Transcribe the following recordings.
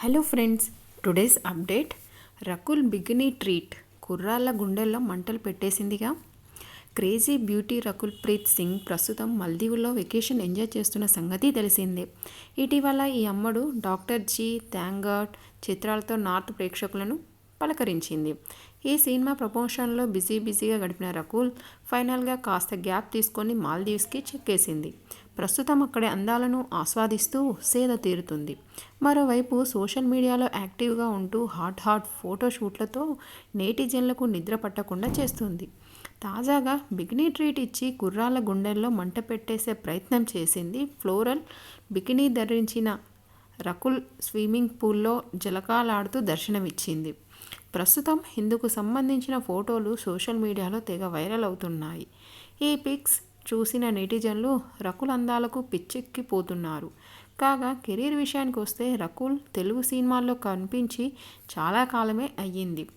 Hello friends today's update Rakul bikini treat కుర్రాళ్ళ గుండెల్లో మంటలు పెట్టేసిందిగా క్రేజీ బ్యూటీ రకుల్ ప్రీత్ సింగ్ ప్రస్తుతం మల్దీవుల్లో వెకేషన్ ఎంజాయ్ చేస్తున్న సంగతి తెలిసిందే ఇటీవల ఈ అమ్మడు డాక్టర్ జీ థ్యాంగాడ్ చిత్రాలతో నార్త్ ప్రేక్షకులను పలకరించింది. ఈ సినిమా ప్రమోషన్లో బిజీ బిజీగా గడిపిన రకుల్ ఫైనల్గా కాస్త గ్యాప్ తీసుకొని మాల్దీవ్స్కి చెక్కేసింది. ప్రస్తుతం అక్కడి అందాలను ఆస్వాదిస్తూ సేద తీరుతుంది. మరోవైపు సోషల్ మీడియాలో యాక్టివ్గా ఉంటూ హాట్ హాట్ ఫోటోషూట్లతో నేటిజన్లకు నిద్ర పట్టకుండా చేస్తుంది. తాజాగా బికినీ ట్రీట్ ఇచ్చి కుర్రాళ్ళ గుండెల్లో మంట పెట్టేసే ప్రయత్నం చేసింది ఫ్లోరల్ బికినీ ధరించిన రకుల్ స్విమ్మింగ్ పూల్లో జలకాలాడుతూ దర్శనమిచ్చింది. ప్రస్తుతం ఇందుకు సంబంధించిన ఫోటోలు సోషల్ మీడియాలో తెగ వైరల్ అవుతున్నాయి. ఈ పిక్స్ చూసిన నెటిజన్లు రకుల్ అందాలకు పిచ్చెక్కిపోతున్నారు. కాగా కెరీర్ విషయానికి వస్తే రకుల్ తెలుగు సినిమాల్లో కనిపించి చాలా కాలమే అయ్యింది.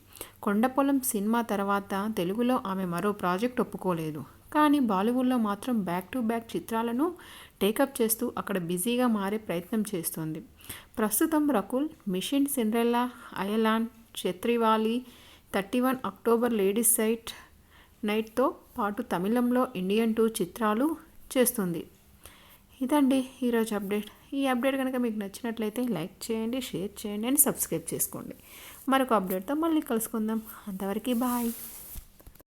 కొండపొలం సినిమా తర్వాత తెలుగులో ఆమె మరో ప్రాజెక్ట్ ఒప్పుకోలేదు. కానీ బాలీవుడ్లో మాత్రం బ్యాక్ టు బ్యాక్ చిత్రాలను టేకప్ చేస్తూ అక్కడ బిజీగా మారే ప్రయత్నం చేస్తోంది. ప్రస్తుతం Rakul mission Cinderella Ayalaan Chhatriwali thirty one October ladies site నైట్తో పాటు తమిళంలో ఇండియన్ టూ చిత్రాలు చేస్తుంది. ఇదండి ఈరోజు అప్డేట్. ఈ అప్డేట్ కనుక మీకు నచ్చినట్లయితే లైక్ చేయండి షేర్ చేయండి అండ్ సబ్స్క్రైబ్ చేసుకోండి. మరొక అప్డేట్తో మళ్ళీ కలుసుకుందాం. అంతవరకు బాయ్.